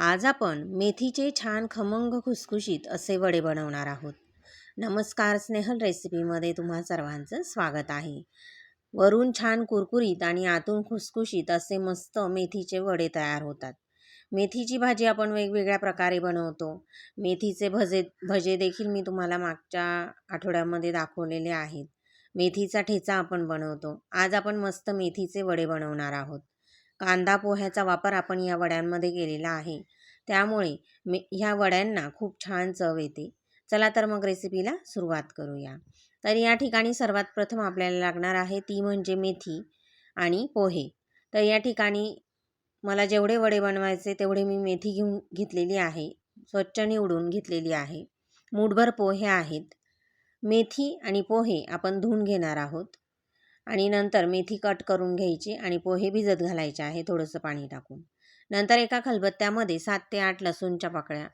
आज आपण मेथीचे छान खमंग खुसखुशीत असे वडे बनवणार आहोत. नमस्कार स्नेहल रेसिपीमध्ये तुम्हा सर्वांचं स्वागत आहे. वरून छान कुरकुरीत आणि आतून खुसखुशीत असे मस्त मेथीचे वडे तयार होतात. मेथीची भाजी आपण वेगवेगळ्या प्रकारे बनवतो. मेथीचे भजे भजे देखील मी तुम्हाला मागच्या आठवड्यामध्ये दाखवलेले आहेत. मेथीचा ठेचा आपण बनवतो. आज आपण मस्त मेथीचे वडे बनवणार आहोत. कांदा पोह्याचा वापर आपण या वड्यांमध्ये केलेला आहे. त्यामुळे मे ह्या वड्यांना खूप छान चव येते. चला तर मग रेसिपीला सुरुवात करूया. तर या ठिकाणी सर्वात प्रथम आपल्याला लागणार आहे ती म्हणजे मेथी आणि पोहे. तर या ठिकाणी मला जेवढे वडे बनवायचे तेवढे मी मेथी घेऊन घेतलेली आहे. स्वच्छ निवडून घेतलेली आहे. मूठभर पोहे आहेत. मेथी आणि पोहे आपण धुवून घेणार आहोत. आणि नंतर मेथी कट करून घ्यायची आणि पोहे भिजत घालायचे आहे थोडंसं पाणी टाकून. नंतर एका खलबत्त्यामध्ये सात ते आठ लसूणच्या पाकळ्या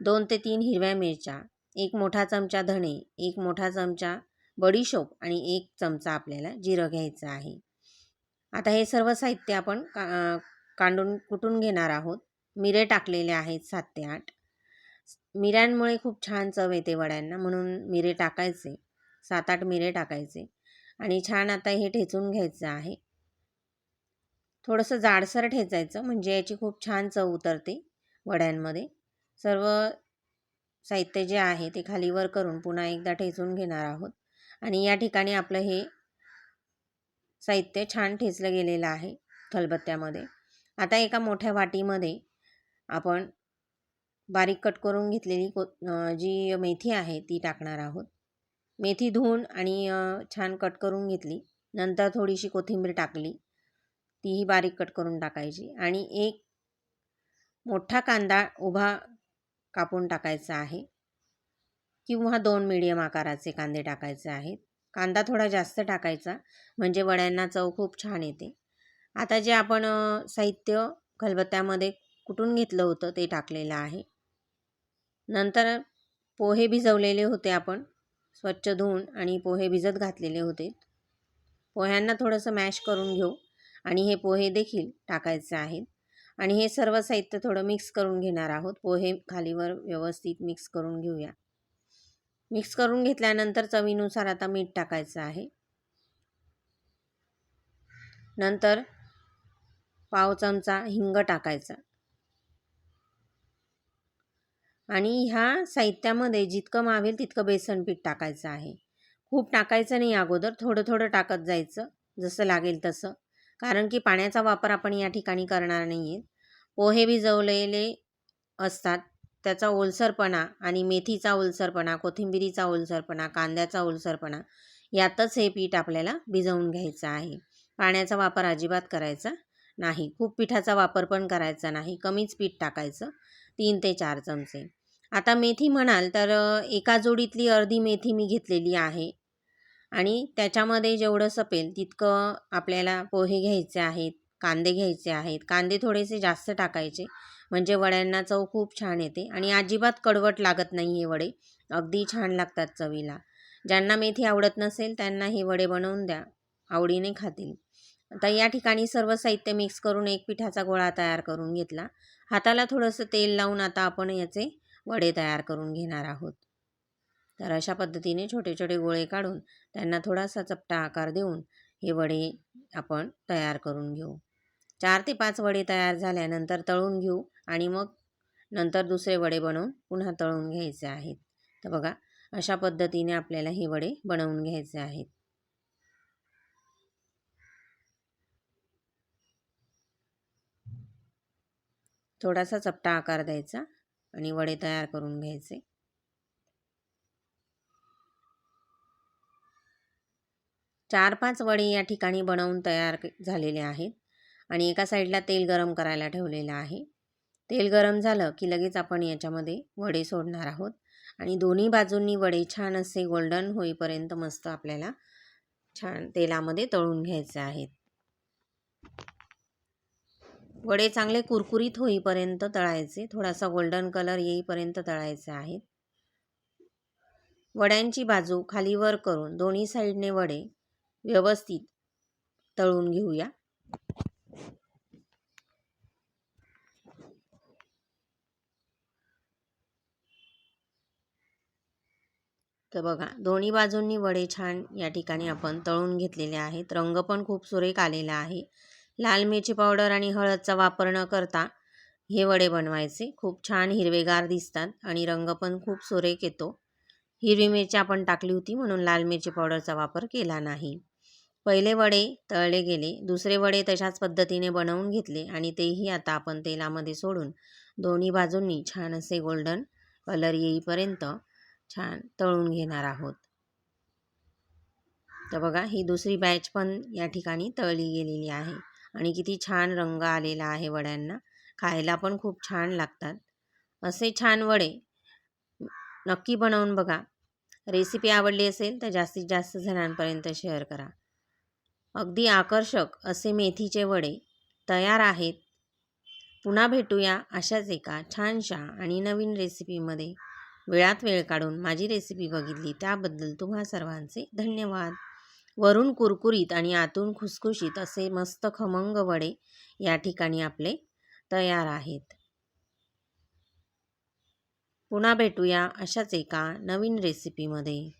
दोन ते तीन हिरव्या मिरच्या एक मोठा चमचा धणे एक मोठा चमचा बडीशोप आणि एक चमचा आपल्याला जिरं घ्यायचं आहे. आता हे सर्व साहित्य आपण का कांडून कुटून घेणार आहोत. मिरे टाकलेले आहेत सात ते आठ. मिऱ्यांमुळे खूप छान चव येते वड्यांना म्हणून मिरे टाकायचे. सात आठ मिरे टाकायचे. आणि छान आता हे ठेचून घ्यायचं आहे. थोडंसं जाडसर ठेचायचं म्हणजे याची खूप छान चव उतरते वड्यांमध्ये. सर्व साहित्य जे आहे ते खालीवर करून पुन्हा एकदा ठेचून घेणार आहोत. आणि या ठिकाणी आपलं हे साहित्य छान ठेचलं गेलेलं आहे खलबत्त्यामध्ये. आता एका मोठ्या वाटीमध्ये आपण बारीक कट करून घेतलेली को जी मेथी आहे ती टाकणार आहोत. मेथी धुवून आणि छान कट करून घेतली. नंतर थोडीशी कोथिंबीर टाकली. तीही बारीक कट करून टाकायची. आणि एक मोठा कांदा उभा कापून टाकायचा आहे. किंवा दोन मीडियम आकाराचे कांदे टाकायचे आहेत. कांदा थोडा जास्त टाकायचा म्हणजे वड्यांना चव खूप छान येते. आता जे आपण साहित्य खलबत्त्यामध्ये कुटून घेतलं होतं ते टाकलेलं आहे. नंतर पोहे भिजवलेले होते आपण. स्वच्छ धुवून आणि पोहे भिजत घातलेले होते. पोह्यांना थोडंसं मॅश करून घेऊ आणि हे पोहे देखील टाकायचे आहेत. आणि हे सर्व साहित्य थोडं मिक्स करून घेणार आहोत. पोहे खालीवर व्यवस्थित मिक्स करून घेऊया. मिक्स करून घेतल्यानंतर चवीनुसार आता मीठ टाकायचं आहे. नंतर पाव चमचा हिंग टाकायचा. आणि ह्या साहित्यामध्ये जितकं मावेल तितकं बेसन पीठ टाकायचं आहे. खूप टाकायचं नाही अगोदर थोडं थोडं टाकत जायचं जसं लागेल तसं. कारण की पाण्याचा वापर आपण या ठिकाणी करणार नाही आहे पोहे भिजवलेले असतात त्याचा ओलसरपणा आणि मेथीचा ओलसरपणा कोथिंबिरीचा ओलसरपणा कांद्याचा ओलसरपणा यातच हे पीठ आपल्याला भिजवून घ्यायचं आहे. पाण्याचा वापर अजिबात करायचा नाही. खूप पिठाचा वापर पण करायचा नाही. कमीच पीठ टाकायचं. तीन ते चार चमचे. आता मेथी म्हणाल तर एका जोडीतली अर्धी मेथी मी घेतलेली आहे. आणि त्याच्यामध्ये जेवढं सपेल तितकं आपल्याला पोहे घ्यायचे आहेत कांदे घ्यायचे आहेत. कांदे थोडेसे जास्त टाकायचे. म्हणजे वड्यांना चव खूप छान येते. आणि अजिबात कडवट लागत नाही हे वडे. अगदी छान लागतात चवीला. ज्यांना मेथी आवडत नसेल त्यांना हे वडे बनवून द्या. आवडीने खातील. आता या ठिकाणी सर्व साहित्य मिक्स करून एक पिठाचा गोळा तयार करून घेतला. हाताला थोडंसं तेल लावून आता आपण याचे वडे तयार करून घेणार आहोत. तर अशा पद्धतीने छोटे छोटे गोळे काढून त्यांना थोडासा चपटा आकार देऊन हे वडे आपण तयार करून घेऊ. चार ते पाच वडे तयार झाल्यानंतर तळून घेऊ आणि मग नंतर दुसरे वडे बनवून पुन्हा तळून घ्यायचे आहेत. तर बघा अशा पद्धतीने आपल्याला हे वडे बनवून घ्यायचे आहेत. थोडासा चपटा आकार द्यायचा आणि वडे तयार करून घ्यायचे. चार पाच वडे या ठिकाणी बनवून तयार झालेले आहेत आणि एका साईडला तेल गरम करायला ठेवलेलं आहे. तेल गरम झालं की लगेच आपण याच्यामध्ये वडे सोडणार आहोत आणि दोन्ही बाजूंनी वडे छान असे गोल्डन होईपर्यंत मस्त आपल्याला छान तेलामध्ये तळून घ्यायचे आहेत. वडे चांगले कुरकुरीत होईपर्यंत तळायचे. थोडासा गोल्डन कलर येईपर्यंत तळायचे आहेत. वड्यांची बाजू खाली वर करून दोन्ही साईडने वडे व्यवस्थित तळून घेऊया. तर बघा दोन्ही बाजूंनी वडे छान या ठिकाणी आपण तळून घेतलेले आहेत. रंग पण खूप सुरेख आलेला आहे. लाल मिरची पावडर आणि हळदचा वापर न करता हे वडे बनवायचे. खूप छान हिरवेगार दिसतात आणि रंग पण खूप सुरेख येतो. हिरवी मिरची आपण टाकली होती म्हणून लाल मिरची पावडरचा वापर केला नाही. पहिले वडे तळले गेले दुसरे वडे तशाच पद्धतीने बनवून घेतले आणि तेही आता आपण तेलामध्ये सोडून दोन्ही बाजूंनी छान असे गोल्डन कलर येईपर्यंत छान तळून घेणार आहोत. तर बघा ही दुसरी बॅच पण या ठिकाणी तळली गेलेली आहे. आणि किती छान रंग आलेला आहे वड्यांना. खायला पण खूप छान लागतात. असे छान वडे नक्की बनवून बघा. रेसिपी आवडली असेल तर जास्तीत जास्त जणांपर्यंत शेअर करा. अगदी आकर्षक असे मेथीचे वडे तयार आहेत. पुन्हा भेटूया अशाच एका छानशा आणि नवीन रेसिपीमध्ये. वेळात वेळ काढून माझी रेसिपी बघितली त्याबद्दल तुम्हा सर्वांचे धन्यवाद. वरून कुरकुरीत आणि आतून खुसखुशीत असे मस्त खमंग वडे या ठिकाणी आपले तयार आहेत. पुन्हा भेटूया अशाच एका नवीन रेसिपीमध्ये